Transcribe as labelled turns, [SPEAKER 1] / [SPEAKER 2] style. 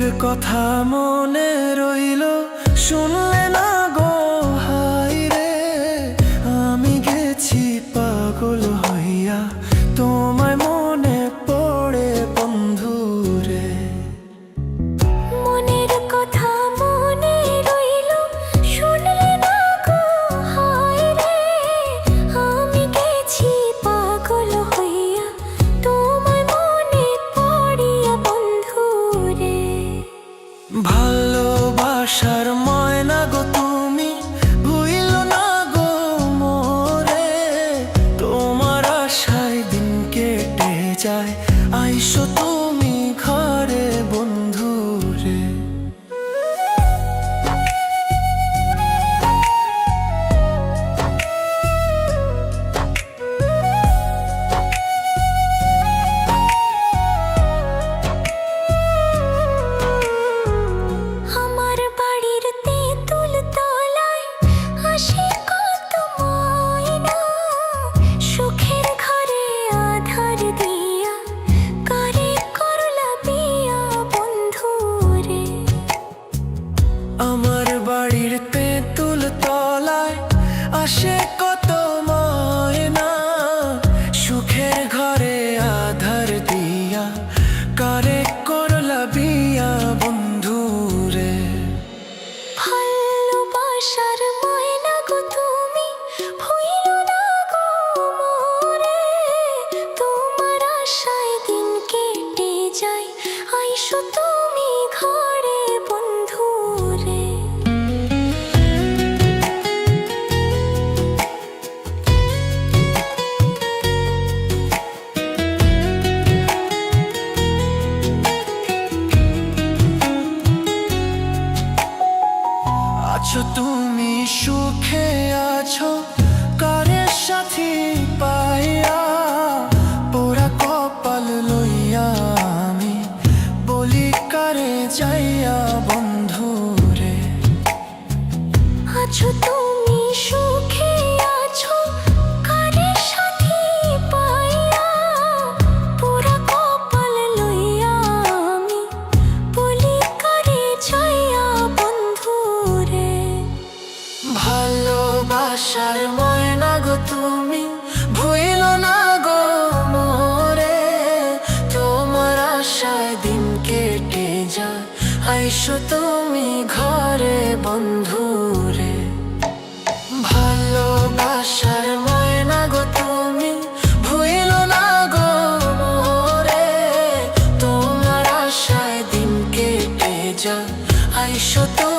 [SPEAKER 1] কথা মনে রইল। শুনলে না ভালোবাসার
[SPEAKER 2] আসে
[SPEAKER 1] সুখে আছো? কারে সাথী পাইয়া, পোড়া কপাল লইয়া আমি। বলি, কারে যাইয়া বন্ধু রে
[SPEAKER 2] আছো তুমি সুখে
[SPEAKER 1] ভালোবাসার ময়না গো তুমি, ভুইল না গো মোরে। তোমার আশায় দিন কেটে যায়, আইসো তুমি ঘরে বন্ধু রে ভালোবাসার ময়না গো তুমি, ভুইল না গো মোরে। তোমার আশায় দিন কেটে যায়, আইসো তুমি